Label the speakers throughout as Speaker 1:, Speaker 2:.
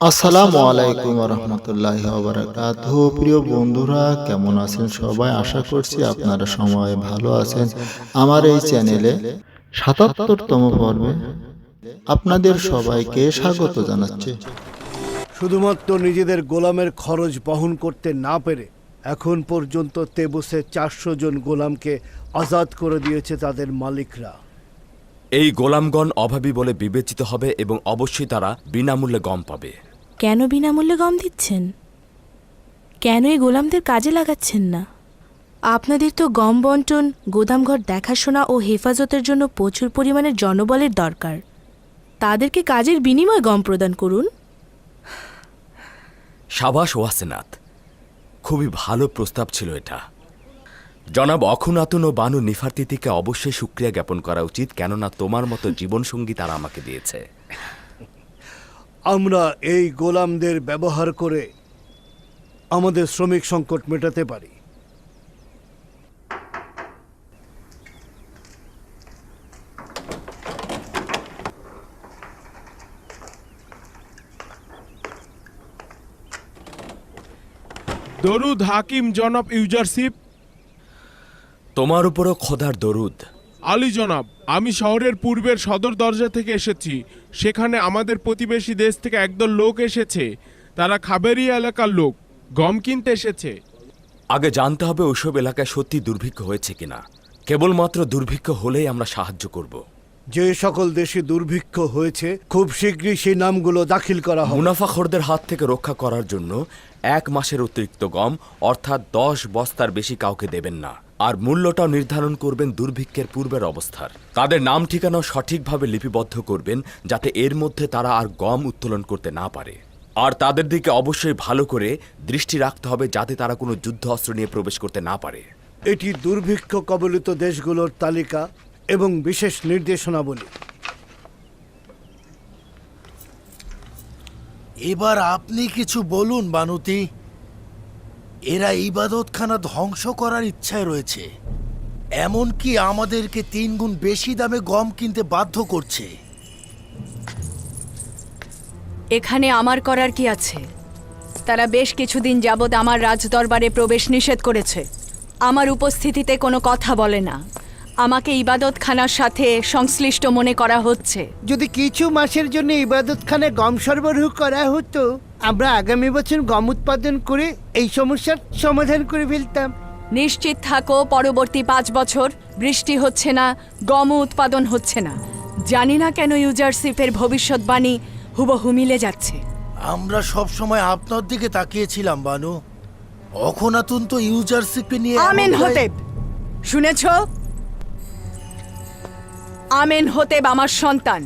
Speaker 1: আসসালামু আলাইকুম রহমতুল্লাহ বারাকাত প্রিয় বন্ধুরা কেমন আছেন সবাই? আশা করছি আপনারা সময় ভালো আছেন। আমার এই চ্যানেলে সাতাত্তরতম পর্বে আপনাদের সবাইকে স্বাগত জানাচ্ছি।
Speaker 2: শুধুমাত্র নিজেদের গোলামের খরচ বহন করতে না পেরে এখন পর্যন্ত তেবুসে চারশো জন গোলামকে আজাদ করে দিয়েছে তাদের মালিকরা।
Speaker 3: এই গোলামগণ অভাবী বলে বিবেচিত হবে এবং অবশ্যই তারা বিনামূল্যে গম পাবে।
Speaker 4: কেন বিনামূল্যে গম দিচ্ছেন? কেন এই গোলামদের কাজে লাগাচ্ছেন না? আপনাদের তো গম বন্টন গোদামঘর দেখাশোনা ও হেফাজতের জন্য প্রচুর পরিমাণের জনবলের দরকার। তাদেরকে কাজের বিনিময়ে গম প্রদান করুন।
Speaker 3: সাবাস ওয়াসেনাথ খুবই ভালো প্রস্তাব ছিল এটা। জনাব অখুনাতুন ও বানু নিফার্তিতিকে অবশ্যই সুক্রিয়া জ্ঞাপন করা উচিত, কেননা তোমার মতো জীবনসঙ্গী তারা আমাকে দিয়েছে।
Speaker 2: আমরা এই গোলামদের ব্যবহার করে আমাদের শ্রমিক সংকট মেটাতে পারি।
Speaker 5: দরুদ হাকিম জনাব ইউজারশিপ।
Speaker 3: তোমার উপরও খোদার দরুদ।
Speaker 5: আলী জনাব আমি শহরের পূর্বের সদর দরজা থেকে এসেছি। সেখানে আমাদের প্রতিবেশী দেশ থেকে একদল লোক এসেছে। তারা খাবেরিয়া এলাকার লোক গম কিনতে এসেছে।
Speaker 3: আগে জানতে হবে ওইসব এলাকায় সত্যি দুর্ভিক্ষ হয়েছে কিনা। কেবলমাত্র দুর্ভিক্ষ হলেই আমরা সাহায্য করব।
Speaker 2: যে সকল দেশে দুর্ভিক্ষ হয়েছে খুব শীঘ্রই সেই নামগুলো দাখিল করা হবে।
Speaker 3: মুনাফাখোরদের হাত থেকে রক্ষা করার জন্য এক মাসের অতিরিক্ত গম অর্থাৎ দশ বস্তার বেশি কাউকে দেবেন না। আর মূল্যটাও নির্ধারণ করবেন দুর্ভিক্ষের পূর্বের অবস্থার। তাদের নাম ঠিকানাও সঠিকভাবে লিপিবদ্ধ করবেন যাতে এর মধ্যে তারা আর গম উত্তোলন করতে না পারে। আর তাদের দিকে অবশ্যই ভালো করে দৃষ্টি রাখতে হবে যাতে তারা কোনো যুদ্ধ অস্ত্র নিয়ে প্রবেশ করতে না পারে।
Speaker 2: এটি দুর্ভিক্ষ কবলিত দেশগুলোর তালিকা এবং বিশেষ নির্দেশনাবলী।
Speaker 6: এবার আপনি কিছু বলুন বানুতি। এরা ইবাদতখানা ধ্বংস করার ইচ্ছায় রয়েছে। এমনকি আমাদেরকে তিন গুণ বেশি দামে গম কিনতে বাধ্য করছে।
Speaker 7: এখানে আমার করার কি আছে? তারা বেশ কিছুদিন যাবৎ আমার রাজদরবারে প্রবেশ নিষেধ করেছে। আমার উপস্থিতিতে কোনো কথা বলে না। আমাকে ইবাদতখানার সাথে সংশ্লিষ্ট মনে করা হচ্ছে।
Speaker 8: যদি কিছু মাসের জন্য ইবাদতখানে গম সরবরাহ করা হতো আমরা আগামী বছর গম উৎপাদন করে এই সমস্যার সমাধান করে ফেলতাম।
Speaker 7: নিশ্চিত থাকো পরবর্তী পাঁচ বছর। বৃষ্টি হচ্ছে না গম উৎপাদন হচ্ছে না। জানি না কেন ইউজারশিপের ভবিষ্যৎবাণী হুবহু মিলে যাচ্ছে।
Speaker 6: আমরা সব সময় আপনার দিকে তাকিয়েছিলাম বানু। অখনাতুন তো ইউজারশিপে নিয়ে
Speaker 7: আমেন হতেব শুনেছ? আমেন হতেব আমার সন্তান।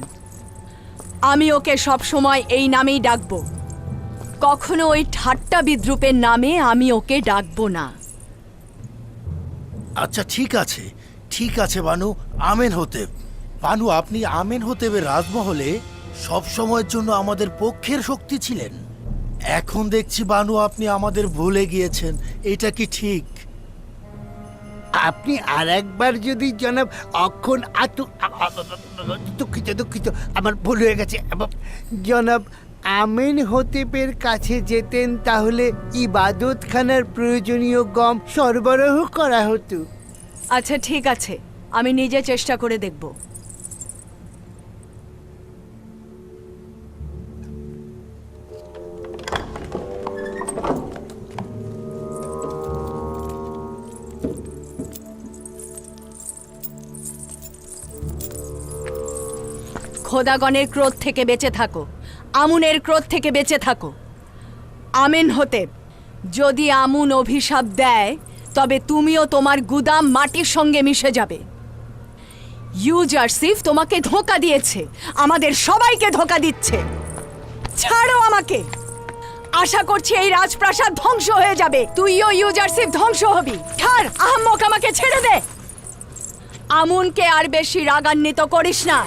Speaker 7: আমি ওকে সব সময় এই নামেই ডাকবো। কখনো ওই ঠাট্টা বিদ্রুপের নামে আমি ওকে ডাকবো না।
Speaker 6: আচ্ছা ঠিক আছে। ঠিক আছে বানু। আমেন হতেব বানু আপনি আমেন হতেবের রাজমহলে সব সময়ের জন্য আমাদের পক্ষের শক্তি ছিলেন। এখন দেখছি বানু আপনি আমাদের ভুলে গিয়েছেন। এটা কি ঠিক?
Speaker 8: আপনি আর একবার যদি জনাব অক্ষণ আতু দুঃখিত দুঃখিত। আমার ভুল হয়ে গেছে। জনাব আমিন হতেপের কাছে যেতেন তাহলে ইবাদতখানার প্রয়োজনীয় গম সরবরাহ করা হতো।
Speaker 7: আচ্ছা ঠিক আছে। আমি নিজে চেষ্টা করে দেখব। খোদাগণের ক্রোধ থেকে বেঁচে থাকো। আমুনের ক্রোধ থেকে বেঁচে থাকো। আমেন হতে, যদি আমুন অভিশাপ দেয়, তবে তুমিও তোমার গুদাম মাটির সঙ্গে মিশে যাবে। ইউজারসিফ তোমাকে ধোকা দিয়েছে, আমাদের সবাইকে ধোকা দিচ্ছে। ছাড়ো আমাকে। আশা করছি এই রাজপ্রাসাদ ধ্বংস হয়ে যাবে। তুইও ইউজারসিফ ধ্বংস হবি। ছাড়, আহম্মক আমাকে ছেড়ে দে। আমুনকে আর বেশি রাগান্বিত করিস না।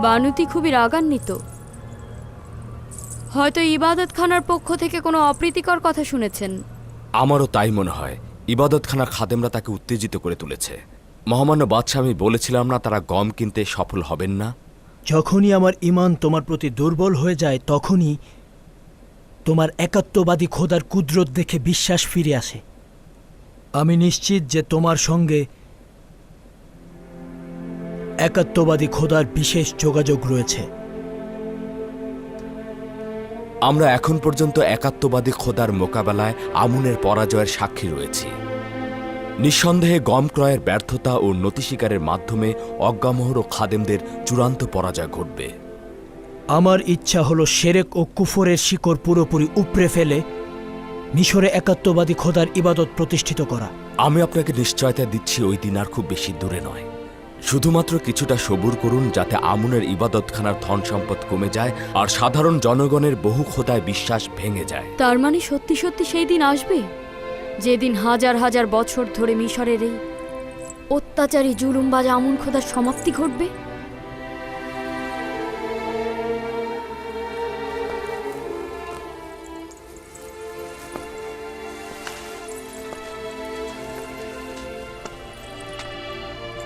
Speaker 9: বানুতি খুবই রাগান্বিত। হয়তো ইবাদত খানার পক্ষ থেকে কোনো অপ্রীতিকর কথা শুনেছেন।
Speaker 3: আমারও তাই মনে হয়। ইবাদত ইবাদতখানার খাদেমরা তাকে উত্তেজিত করে তুলেছে। মহামান্য বাদশাহ আমি বলেছিলাম না তারা গম কিনতে সফল হবেন না?
Speaker 10: যখনই আমার ইমান তোমার প্রতি দুর্বল হয়ে যায় তখনই তোমার একাত্মবাদী খোদার কুদরত দেখে বিশ্বাস ফিরে আসে। আমি নিশ্চিত যে তোমার সঙ্গে একাত্মবাদী খোদার বিশেষ যোগাযোগ রয়েছে।
Speaker 3: আমরা এখন পর্যন্ত একাত্মবাদী খোদার মোকাবেলায় আমুনের পরাজয়ের সাক্ষী রয়েছি। নিঃসন্দেহে গম ক্রয়ের ব্যর্থতা ও নতি শিকারের মাধ্যমে অজ্ঞামোহর ও খাদেমদের চূড়ান্ত পরাজয় ঘটবে।
Speaker 10: আমার ইচ্ছা হলো সেরেক ও কুফরের শিকড় পুরোপুরি উপড়ে ফেলে মিশরে একাত্মবাদী খোদার ইবাদত প্রতিষ্ঠিত করা।
Speaker 3: আমি আপনাকে নিশ্চয়তা দিচ্ছি ওই দিন আর খুব বেশি দূরে নয়। শুধুমাত্র কিছুটা সবুর করুন যাতে আমুনের ইবাদতখানার ধন সম্পদ কমে যায় আর সাধারণ জনগণের বহু খোদায় বিশ্বাস ভেঙে যায়।
Speaker 9: তার মানে সত্যি সত্যি সেই দিন আসবে? যেদিন হাজার হাজার বছর ধরে মিশরের এই অত্যাচারী জুলুমবাজ আমুন খোদার সমাপ্তি ঘটবে?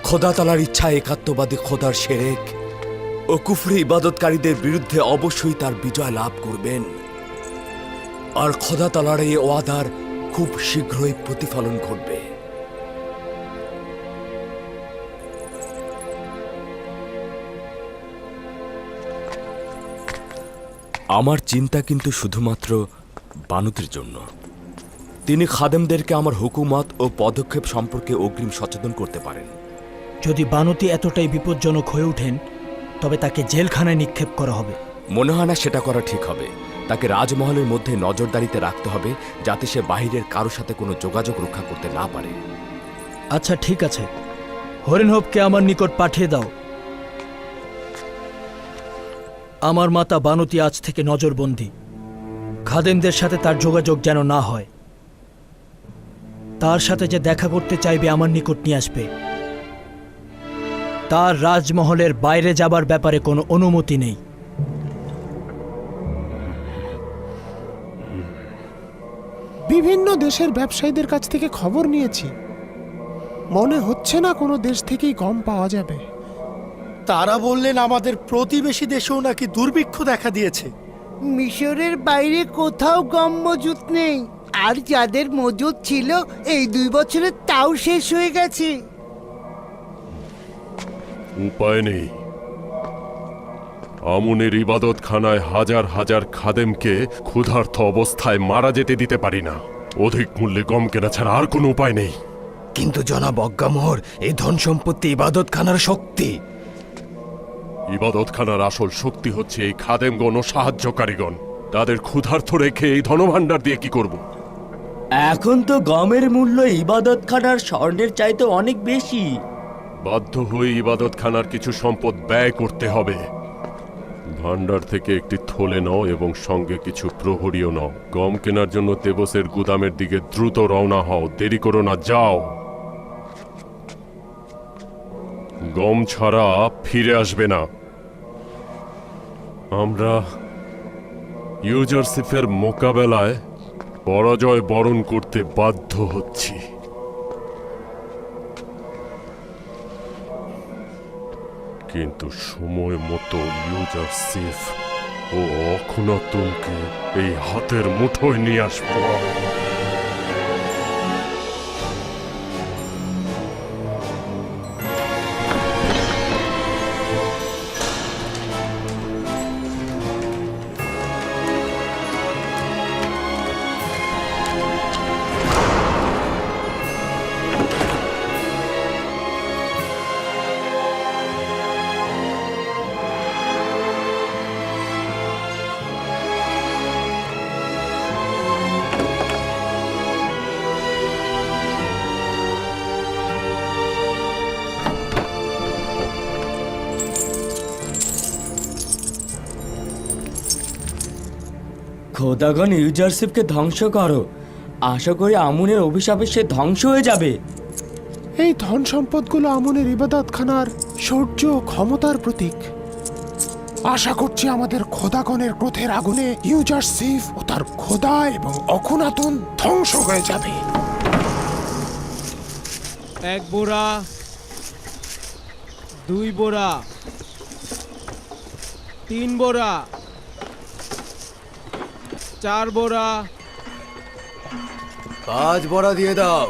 Speaker 3: খোদা তালার ইচ্ছা একাত্মবাদী খোদার সেরেক ও কুফরি ইবাদতকারীদের বিরুদ্ধে অবশ্যই তার বিজয় লাভ করবেন। আর খোদা তালার এই ওয়াদার খুব শীঘ্রই প্রতিফলন ঘটবে। আমার চিন্তা কিন্তু শুধুমাত্র বানুতির জন্য। তিনি খাদেমদেরকে আমার হুকুমত ও পদক্ষেপ সম্পর্কে অগ্রিম সচেতন করতে পারেন।
Speaker 10: যদি বানতি এতটাই বিপজ্জনক হয়ে ওঠেন তবে তাকে জেলখানায় নিক্ষেপ করা হবে।
Speaker 3: মনে হয় না সেটা করা ঠিক হবে। তাকে রাজমহলের মধ্যে নজরদারিতে রাখতে হবে যাতে সে বাহিরের কারোর সাথে কোনো যোগাযোগ রক্ষা করতে না পারে।
Speaker 10: আচ্ছা ঠিক আছে। হরিণহবকে আমার নিকট পাঠিয়ে দাও। আমার মাতা বানতি আজ থেকে নজরবন্দি। খাদেমদের সাথে তার যোগাযোগ যেন না হয়। তার সাথে যে দেখা করতে চাইবে আমার নিকট নিয়ে আসবে। তার রাজমহলের বাইরে যাবার ব্যাপারে কোনো অনুমতি নেই।
Speaker 11: বিভিন্ন দেশের ব্যবসায়ীদের কাছ থেকে খবর নিয়েছি। মনে হচ্ছে না কোনো দেশ থেকেই গম পাওয়া যাবে।
Speaker 6: তারা বললেন আমাদের প্রতিবেশী দেশেও নাকি দুর্ভিক্ষ দেখা দিয়েছে।
Speaker 8: মিশরের বাইরে কোথাও গম মজুত নেই। আর যাদের মজুদ ছিল এই দুই বছরে তাও শেষ হয়ে গেছে।
Speaker 12: উপায় নেই। আমুনের ইবাদতখানায় হাজার হাজার খাদেমকে ক্ষুধার্থ অবস্থায় মারা যেতে দিতে পারি না। অধিক মূল্যে গম কেনা ছাড়া আর কোনো উপায় নেই।
Speaker 10: কিন্তু জনাব অজ্ঞামোহর এই ধন সম্পত্তি ইবাদতখানার শক্তি।
Speaker 12: ইবাদতখানার আসল শক্তি হচ্ছে এই খাদেমগণ ও সাহায্যকারীগণ। তাদের ক্ষুধার্থ রেখে এই ধনভাণ্ডার দিয়ে কি করব?
Speaker 13: এখন তো গমের মূল্য ইবাদতখানার স্বর্ণের চাইতে অনেক বেশি।
Speaker 12: বাধ্য হয়ে ইবাদতখানার কিছু সম্পদ ব্যয় করতে হবে। ভান্ডার থেকে একটি থলে নাও এবং সঙ্গে কিছু প্রহরীও নাও। গম কেনার জন্য তেবসের গুদামের দিকে দ্রুত রওনা হও। দেরি করো না, যাও। গম ছাড়া ফিরে আসবে না। আমরা ইউজারসিফের মোকাবেলায় পরাজয় বরণ করতে বাধ্য হচ্ছি। কিন্তু সময় মতো ইউজার সেফ ও অখুনাতুনকে এই হাতের মুঠোয় নিয়ে আসব।
Speaker 13: খোদাগণ ইউজারশিপকে ধ্বংস করো। আশা করি আমুনের অভিশাপে সে ধ্বংস হয়ে যাবে।
Speaker 11: এই ধন সম্পদগুলো আমনের ইবাদতখানার শৌর্য ও ক্ষমতার প্রতীক। আশা করছি আমাদের খোদাগণের ক্রোধের আগুনে ইউজার সিফ ও তার খোদা এবং অখুনাতন ধ্বংস হয়ে যাবে।
Speaker 5: এক বোরা দুই বোরা তিন বোরা চার বোরা।
Speaker 13: পাঁচ বড়া দিয়ে দাও।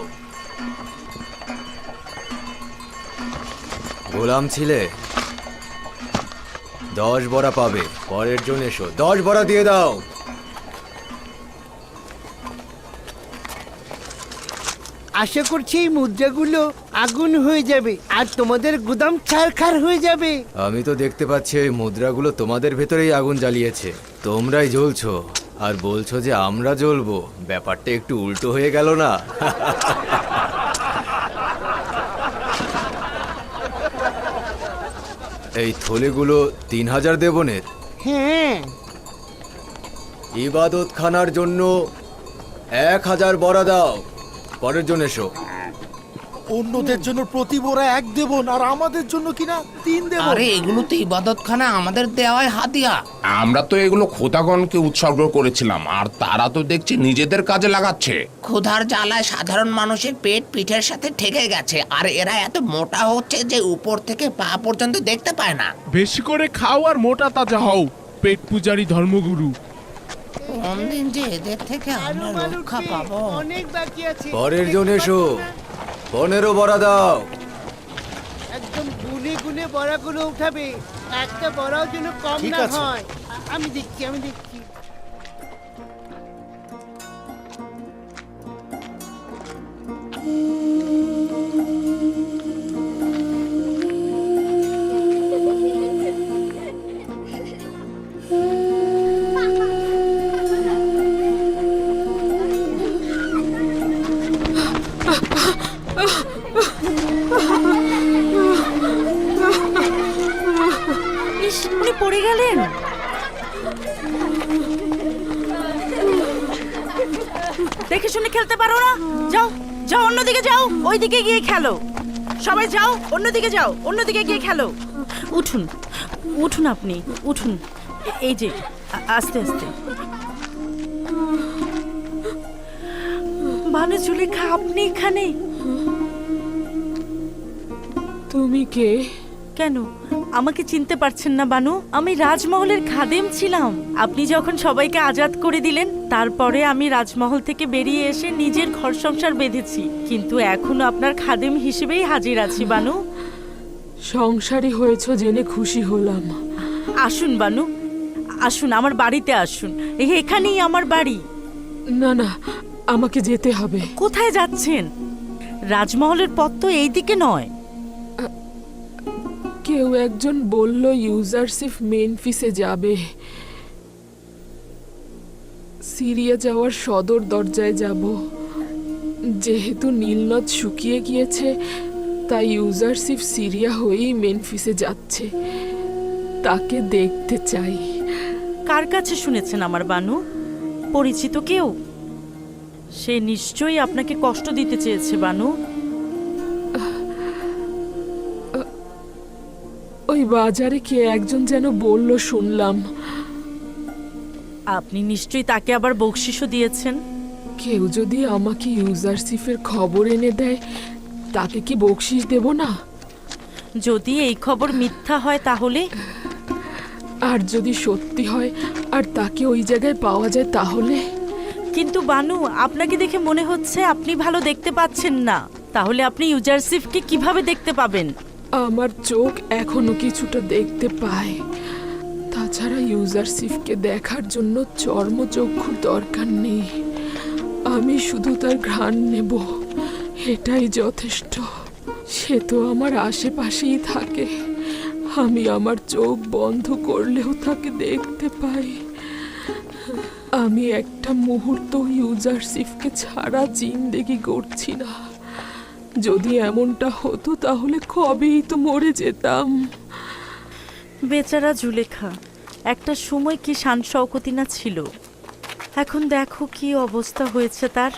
Speaker 13: গোলাম ছিলে? দশ বড়া পাবে। পরের জন এসো। দশ বড়া দিয়ে দাও।
Speaker 8: আশা করছি এই মুদ্রাগুলো আগুন হয়ে যাবে আর তোমাদের গুদাম ছারখার হয়ে যাবে।
Speaker 13: আমি তো দেখতে পাচ্ছি ওই মুদ্রাগুলো তোমাদের ভেতরেই আগুন জ্বালিয়েছে। তোমরাই জ্বলছো। আর বলছো যে আমরা জ্বলবো। ব্যাপারটা একটু উল্টো হয়ে গেল না? এই থলেগুলো তিন হাজার দেবনের
Speaker 8: হ্যাঁ।
Speaker 13: ইবাদত খানার জন্য এক হাজার বড়া দাও। পরের জন এসো।
Speaker 6: অন্যদের জন্য প্রতি বোরা এক দেবন আর আমাদের জন্য কিনা তিন দেবন।
Speaker 14: আরে এগুলো তো ইবাদতখানা আমাদের দেওয়ায় হাতিয়া।
Speaker 15: আমরা তো এগুলো খোদাগণকে উৎসর্গ করেছিলাম আর তারা তো দেখছি নিজেদের কাজে লাগাচ্ছে।
Speaker 14: ক্ষুধার জ্বালায় সাধারণ মানুষের পেট পিঠের সাথে ঠেকে গেছে আর এরা এত মোটা হচ্ছে যে উপর থেকে পা পর্যন্ত দেখতে পায় না।
Speaker 5: বেশি করে খাও আর মোটা তাজা হও পেট পূজারি ধর্মগুরু।
Speaker 14: কোন দিন যে এদের থেকে আমরা রক্ষা পাবো।
Speaker 8: অনেক বাকি আছে।
Speaker 13: পরের জন এসো। পনেরো বড়া দাও।
Speaker 8: একদম গুনে গুনে বড়াগুলো উঠাবে। একটা বড়াও যেন কম
Speaker 6: ঠিক
Speaker 8: না
Speaker 6: আছে।
Speaker 8: হয়। আ- আমি দেখছি আমি দেখছি
Speaker 4: ওইদিকে গিয়ে খেলো। সবাই যাও অন্যদিকে যাও অন্যদিকে গিয়ে খেলো। উঠুন উঠুন আপনি উঠুন। এ- এই যে আস্তে আস্তে। মানে জুলেখা আপনি এখানে?
Speaker 9: তুমি কে?
Speaker 4: কেন? আমাকে চিনতে পারছেন না বানু। আমি রাজমহলের খাদেম ছিলাম। আপনি যখন সবাইকে আজাদ করে দিলেন তারপরে আমি রাজমহল থেকে বেরিয়ে এসে নিজের ঘর সংসার বেঁধেছি। কিন্তু এখনও আপনার খাদেম হিসেবেই হাজির আছি বানু।
Speaker 9: সংসারী হয়েছ জেনে খুশি হলাম।
Speaker 4: আসুন বানু। আসুন আমার বাড়িতে আসুন। এখানেই আমার বাড়ি।
Speaker 9: না না আমাকে যেতে হবে।
Speaker 4: কোথায় যাচ্ছেন? রাজমহলের পথ তো এইদিকে নয়।
Speaker 9: কেউ একজন বলল ইউজারসিফ মেনফিসে যাবে। সিরিয়া যাওয়ার সদর দরজায় যাব। যেহেতু নীলনদ শুকিয়ে গিয়েছে তাই ইউজারসিফ সিরিয়া হয়েই মেনফিসে যাচ্ছে। তাকে দেখতে চাই।
Speaker 4: কার কাছে শুনেছেন আমার বানু? পরিচিত কেউ? সে নিশ্চয়ই আপনাকে কষ্ট দিতে চেয়েছে বানু।
Speaker 9: ওই বাজারে কে একজন যেন বলল শুনলাম।
Speaker 4: আপনি নিশ্চয়ই তাকে আবার বকশিসও দিয়েছেন?
Speaker 9: কেউ যদি আমাকে ইউজারসিফের খবর এনে দেয় তাকে কি বকশিস দেব না?
Speaker 4: যদি এই খবর মিথ্যা হয় তাহলে?
Speaker 9: আর যদি সত্যি হয় আর তাকে ওই জায়গায় পাওয়া যায় তাহলে?
Speaker 4: কিন্তু বানু আপনাকে দেখে মনে হচ্ছে আপনি ভালো দেখতে পাচ্ছেন না। তাহলে আপনি ইউজারসিফকে কীভাবে দেখতে পাবেন?
Speaker 9: আমার চোখ এখনও কিছুটা দেখতে পায়। তাছাড়া ইউজারসিফকে দেখার জন্য চর্মচক্ষুর দরকার নেই। আমি শুধু তার ঘ্রাণ নেব। এটাই যথেষ্ট। সে তো আমার আশেপাশেই থাকে। আমি আমার চোখ বন্ধ করলেও তাকে দেখতে পাই। আমি একটা মুহূর্ত ইউজারসিফকে ছাড়া জিন্দেগি করছি না। যদি এমনটা হতো, তাহলে কবেই তো মরে যেতাম।
Speaker 4: বেচারা জুলেখা, একটা সময় কি শান শওকতি না ছিল? এখন দেখো কি অবস্থা হয়েছে তার।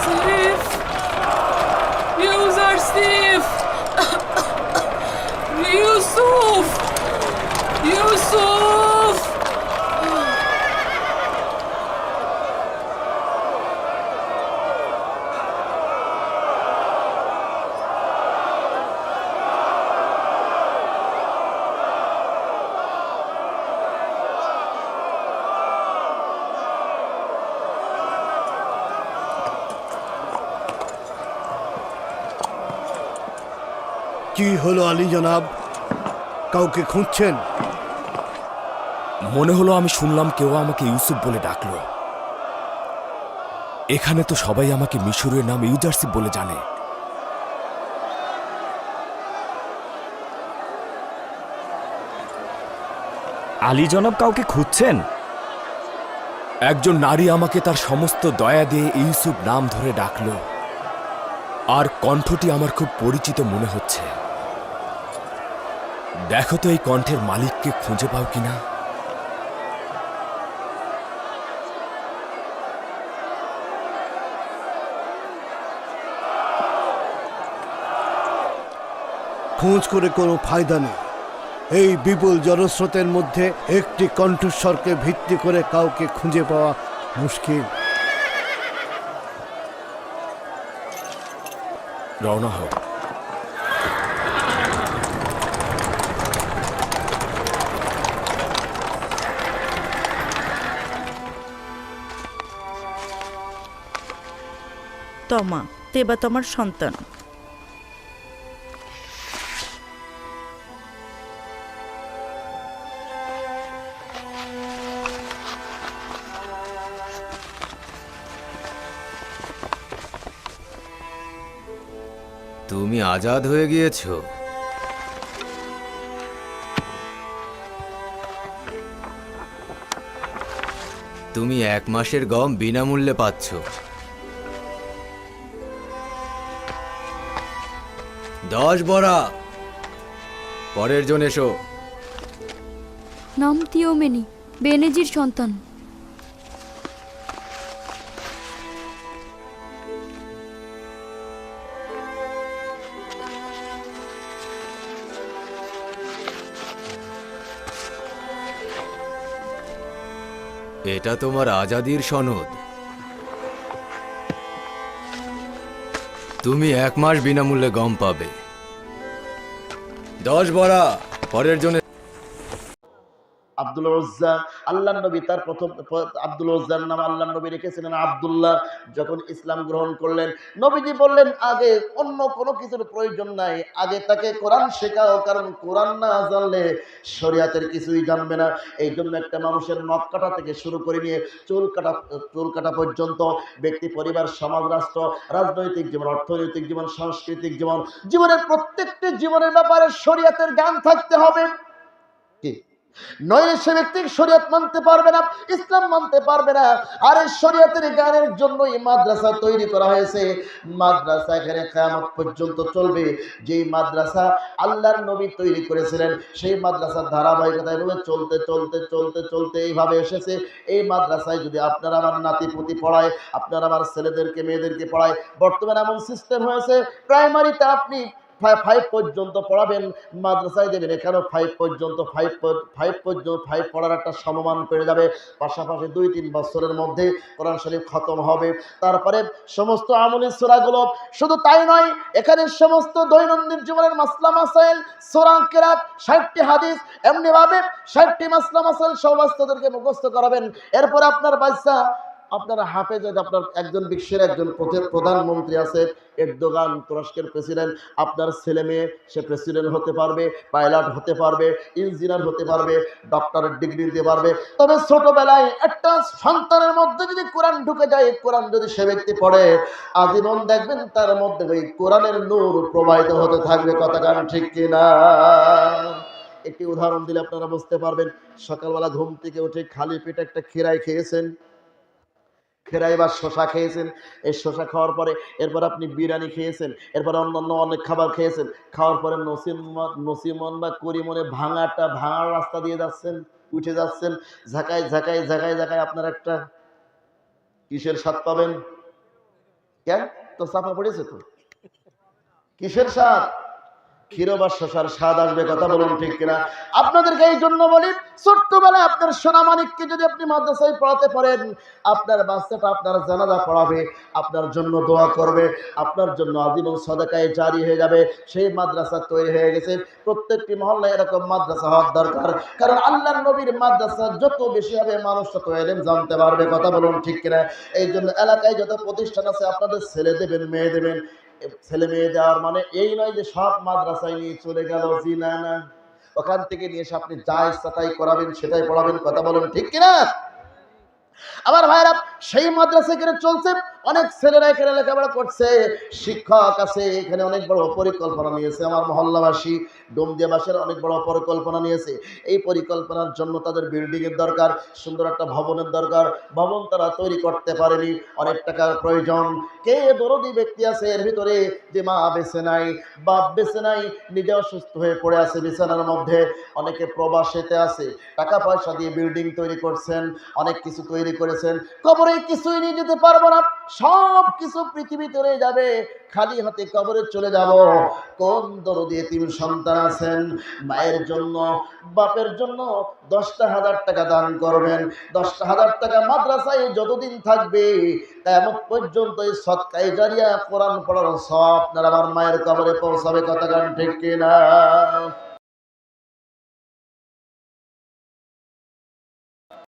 Speaker 9: ইউজারশিপ ইউজারশিপ ইউসুফ ইউসুফ
Speaker 2: কি হলো আলী জনাব? কাউকে খুঁজছেন?
Speaker 3: মনে হলো আমি শুনলাম কেউ আমাকে ইউসুফ বলে ডাকলো। এখানে তো সবাই আমাকে মিশরের নাম ইউজারসিপ বলে জানে।
Speaker 16: আলী জনাব কাউকে খুঁজছেন?
Speaker 3: একজন নারী আমাকে তার সমস্ত দয়া দিয়ে ইউসুফ নাম ধরে ডাকলো। আর কণ্ঠটি আমার খুব পরিচিত মনে হচ্ছে। দেখো তো এই কণ্ঠের মালিককে খুঁজে পাও কিনা।
Speaker 2: খোঁজ করে কোনো ফায়দা নেই। এই বিপুল জনস্রোতের মধ্যে একটি কণ্ঠস্বরকে ভিত্তি করে কাউকে খুঁজে পাওয়া মুশকিল।
Speaker 3: রওনা হোক
Speaker 17: তমা তেবা তোমার সন্তান।
Speaker 13: তুমি আজাদ হয়ে গিয়েছো। তুমি এক মাসের গম বিনামূল্যে পাচ্ছ। দশ বড়া। পরের জন এসো।
Speaker 18: নাম তিওমেনি বেনেজির সন্তান।
Speaker 13: এটা তোমার আজাদির সনদ। তুমি এক মাস বিনামূল্যে গম পাবে। দশ বড়া পরের জন্য
Speaker 19: আব্দুল ওজ্জা আল্লাহ নবী তার প্রথম আব্দুল ওজ্জার নাম আল্লাহ নবী রেখেছিলেন আব্দুল্লাহ। যখন ইসলাম গ্রহণ করলেন, নবীজি বললেন, আগে অন্য কোনো কিছুর প্রয়োজন নাই, আগে তাকে কোরআন শেখাও, কারণ কোরআন না জানলে শরিয়াতের কিছুই জানবে না। এই জন্য একটা মানুষের নখ কাটা থেকে শুরু করে নিয়ে চুল কাটা চুল কাটা পর্যন্ত ব্যক্তি, পরিবার, সমাজ, রাষ্ট্র, রাজনৈতিক জীবন, অর্থনৈতিক জীবন, সাংস্কৃতিক জীবন, জীবনের প্রত্যেকটি জীবনের ব্যাপারে শরিয়াতের জ্ঞান থাকতে হবে। নইলে সে ব্যক্তি শরীয়ত মানতে পারবে না, ইসলাম মানতে পারবে না। আর এই শরীয়তের জ্ঞানের জন্যই মাদ্রাসা তৈরি করা হয়েছে। মাদ্রাসা এখানে কিয়ামত পর্যন্ত চলবে। যেই মাদ্রাসা আল্লাহর নবী তৈরি করেছিলেন, সেই মাদ্রাসার ধারাবাহিকতা এভাবে চলতে চলতে চলতে চলতে এইভাবে এসেছে। এই মাদ্রাসায় যদি আপনারা আমার নাতি পুতি পড়ায়, আপনারা আমার ছেলেদেরকে, মেয়েদেরকে পড়ায়, বর্তমানে এমন সিস্টেম হয়েছে প্রাইমারিতে আপনি ফাইভ পর্যন্ত পড়াবেন, মাদ্রাসায় দেবেন। এখানেও ফাইভ পর্যন্ত ফাইভ ফাইভ পর্যন্ত ফাইভ পড়ার একটা সমমান পেয়ে যাবে। পাশাপাশি দুই, তিন বছরের মধ্যে কোরআন শরীফ খতম হবে। তারপরে সমস্ত আমলি সোরাগুলো, শুধু তাই নয়, এখানে সমস্ত দৈনন্দিন জীবনের মাসলা মাসাইল, সোরা কেরাত, ষাটটি হাদিস, এমনিভাবে ষাটটি মাসলা মাসাইল সমস্তদেরকে মুখস্থ করাবেন। এরপরে আপনার বাচ্চা আপনার হাফেজ আপনার একজন বিশ্বের একজন প্রধা- প্রধানমন্ত্রী আছে, এরদোগান তুরস্কের প্রেসিডেন্ট। আপনার ছেলে মেয়ে, সে প্রেসিডেন্ট হতে পারবে, পাইলট হতে পারবে, ইঞ্জিনিয়ার হতে পারবে ডক্টরের ডিগ্রি দিতে পারবে। তবে ছোটবেলায় একটা সন্তানের মধ্যে যদি কোরআন ঢুকে যায়, কোরআন যদি সে ব্যক্তি পড়ে, আজীবন দেখবেন তার মধ্যে ওই কোরআনের নূর প্রবাহিত হতে থাকবে। কথা গান ঠিক কিনা? একটি উদাহরণ দিলে আপনারা বুঝতে পারবেন, সকালবেলা ঘুম থেকে উঠে খালি পেটে একটা খেরাই খেয়েছেন। খেরাই বা শশা খেয়েছেন। এই শশা খাওয়ার পরে এরপর আপনি বিরিয়ানি খেয়েছেন, এরপর অন্যান্য অনেক খাবার খেয়েছেন, খাওয়ার পরে নসিমন নসিমন বা করিমনে ভাঙাটা ভাঙার রাস্তা দিয়ে যাচ্ছেন, উঠে যাচ্ছেন, ঝাঁকায় ঝাঁকায় ঝাঁকায় ঝাঁকায় আপনার একটা কিসের স্বাদ পাবেন? কেন? তো চাপা পড়েছে তো। কিসের স্বাদ? শশার স্বাদ আসবে, কথা বলুন ঠিক কিনা? আপনাদেরকে এই জন্য বলি, ছোট্টবেলায় আপনার যদি আপনি মাদ্রাসায় পড়াতে পারেন, আপনার বাচ্চাটা আপনার জানাজা পড়াবে, আপনার জন্য দোয়া করবে, আপনার জন্য আজীবন সদাকায় জারি হয়ে যাবে, সেই মাদ্রাসা তৈরি হয়ে গেছে। প্রত্যেকটি মহল্লায় এরকম মাদ্রাসা হওয়ার দরকার। কারণ আল্লাহর নবীর মাদ্রাসা যত বেশি হবে, মানুষ তত এলেম জানতে পারবে, কথা বলুন ঠিক কিনা? এই জন্য এলাকায় যত প্রতিষ্ঠান আছে, আপনাদের ছেলে দেবেন, মেয়ে দেবেন ছেলে মেয়ে দেওয়ার মানে এই নয় যে সব মাদ্রাসায় নিয়ে চলে গেল না ওখান থেকে নিয়ে এসে আপনি যা ইচ্ছা তাই করাবেন, সেটাই পড়াবেন, কথা বলেন, ঠিক কিনা? আবার ভাইরা সেই মাদ্রাসা এখানে চলছে? অনেক ছেলেরা এখানে লেখাপড়া করছে, শিক্ষক আছে, এখানে অনেক বড় পরিকল্পনা নিয়েছে আমার মহল্লাবাসী ডোমদিয়াবাসীর অনেক বড় পরিকল্পনা নিয়েছে। এই পরিকল্পনার জন্য তাদের বিল্ডিং এর দরকার, সুন্দর একটা ভবনের দরকার, ভবন তারা তৈরি করতে পারেনি, অনেক টাকার প্রয়োজন। কে দরদি ব্যক্তি আছে এর ভিতরে? যে মা বেছে নাই, বাপ বেছে নাই, নিজে অসুস্থ হয়ে পড়ে আছে বিছানার মধ্যে। অনেকে প্রবাসেতে আছে, টাকা পয়সা দিয়ে বিল্ডিং তৈরি করছেন, অনেক কিছু তৈরি করেছেন। কবরে কিছুই নিয়ে যেতে পারব না, সব কিছু পৃথিবীতে রয়ে যাবে, খালি হাতে কবরে চলে যাব। কোন দরদি তিন সন্তান আছেন? মায়ের জন্য, বাপের জন্য দশটা হাজার টাকা দান করবেন। দশটা হাজার টাকা মাদ্রাসায় যতদিন থাকবে পড়ার সব আমার মায়ের কবরে পৌঁছাবে গান ঠিক কিনা?